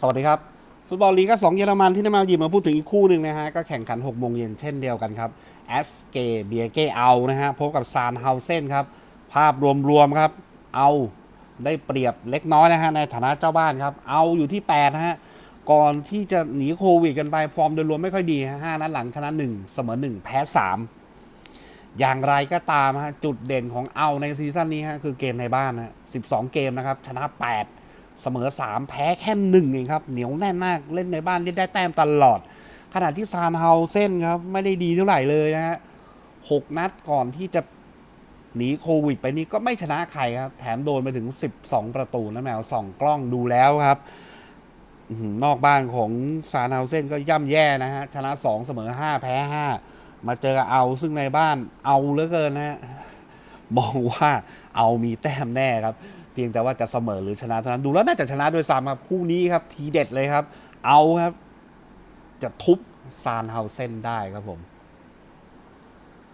สวัสดีครับ ฟุตบอลลีก็สองเยอรมันที่นำมาหยิบมาพูดถึงอีกคู่หนึ่งนะฮะ ก็แข่งขัน6โมงเย็นเช่นเดียวกันครับแอสเกเบียเกเอานะฮะพบกับซานเฮาเซนครับ ภาพรวมๆครับ เอาได้เปรียบเล็กน้อยนะฮะ ในฐานะเจ้าบ้านครับ เอาอยู่ที่8นะฮะ ก่อนที่จะหนีโควิดกันไป ฟอร์มโดยรวมไม่ค่อยดีฮะห้านัดหลังชนะ1เสมอ1 แพ้ 3 อย่างไรก็ตามฮะจุดเด่นของเอาในซีซั่นนี้ฮะคือเกมในบ้านฮะ12 เกมนะครับชนะ 8 เสมอ 3 แพ้แค่หนึ่งเองครับ เหนียวแน่นมากเล่นในบ้านเล่นได้แต้มตลอด ขณะที่ซานเฮาเส้นครับ ไม่ได้ดีเท่าไหร่เลยนะฮะหกนัดก่อนที่จะหนีโควิดไปนี่ก็ไม่ชนะใครครับ แถมโดนไปถึง 12 ประตูนะแมวส่องกล้องดูแล้วครับนอกบ้านของซานเฮาเส้นก็ย่ำแย่นะฮะ ชนะ 2 เสมอ 5 แพ้ 5 มาเจอกับเอาซึ่งในบ้านเอาเหลือเกินนะฮะมองว่าเอามีแต้มแน่ครับ เพียงแต่ว่าจะเสมอหรือชนะเท่านั้นดูแล้วน่าจะชนะโดยซ้ำครับคู่นี้ครับ ทีเด็ดเลยครับ เอาครับ จะทุบซานเฮาเซนได้ครับผม